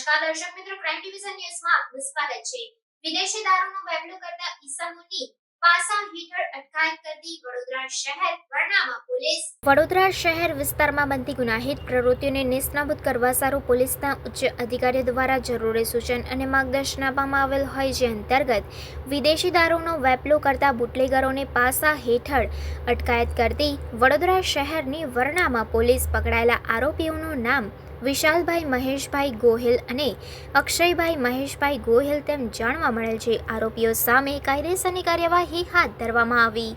દર્શક મિત્રો crime division ન્યૂઝમાં આપનું સ્વાગત છે. વિદેશી દારૂનો વેપલો કરતા ઈસમોની દ્વારા જરૂરી સૂચન અને માર્ગદર્શન આપવામાં આવેલ હોય જે અંતર્ગત વિદેશી દારૂનો વેપલો કરતા બુટલેગરોને પાસા હેઠળ અટકાયત કરતી વડોદરા શહેરની વરનામા પોલીસ પકડાયેલા આરોપીઓનું નામ વિશાલભાઈ, મહેશભાઈ ગોહિલ અને અક્ષયભાઈ, મહેશભાઈ ગોહિલ તેમ જાણવા મળેલ છે. આરોપીઓ સામે કાયદેસરની કાર્યવાહી હાથ ધરવામાં આવી.